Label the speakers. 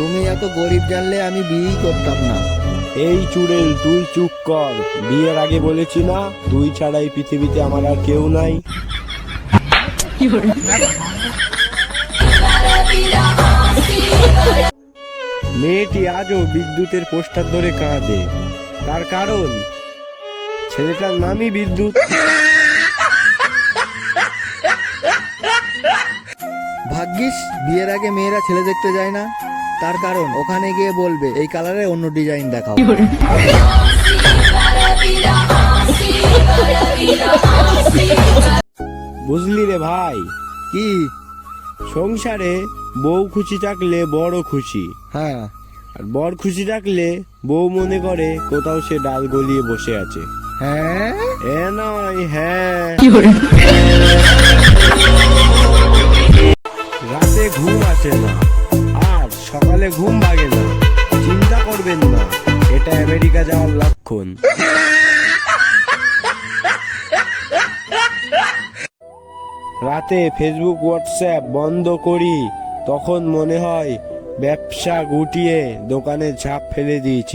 Speaker 1: তুমি এত গরিব জানলে আমি বিয়েই করতাম না।
Speaker 2: এই চুড়েল তুই চুপ কর। বিয়ের আগে বলেছি না তুই ছাড়া এই পৃথিবীতে আমার আর কেউ নাই। মেয়েটি আজও বিদ্যুতের পোস্টার ধরে কাঁদে। তার কারণ? ছেলেটার নামই বিদ্যুৎ।
Speaker 1: ভাগ্যিস বিয়ের আগে মেয়েরা ছেলে দেখতে যায় না। তার কারণ ওখানে গিয়ে বলবে এই কালারে অন্য ডিজাইন দেখাও।
Speaker 2: বুঝলি রে ভাই?
Speaker 1: কি?
Speaker 2: সংসারে বউ খুশি থাকলে বড় খুশি।
Speaker 1: হ্যাঁ।
Speaker 2: আর বর খুশি থাকলে বউ মনে করে কোথাও সে ডাল গলিয়ে বসে আছে।
Speaker 1: হ্যাঁ?
Speaker 2: এ নয় হ্যাঁ। সকালে ঘুম ভাগে না। চিন্তা করবেন না এটা আমেরিকা যাওয়ার লক্ষণ রাতে ফেসবুক হোয়াটসঅ্যাপ বন্ধ করি তখন মনে হয় ব্যবসা গুটিয়ে দোকানে ঝাঁপ ফেলে দিয়েছি।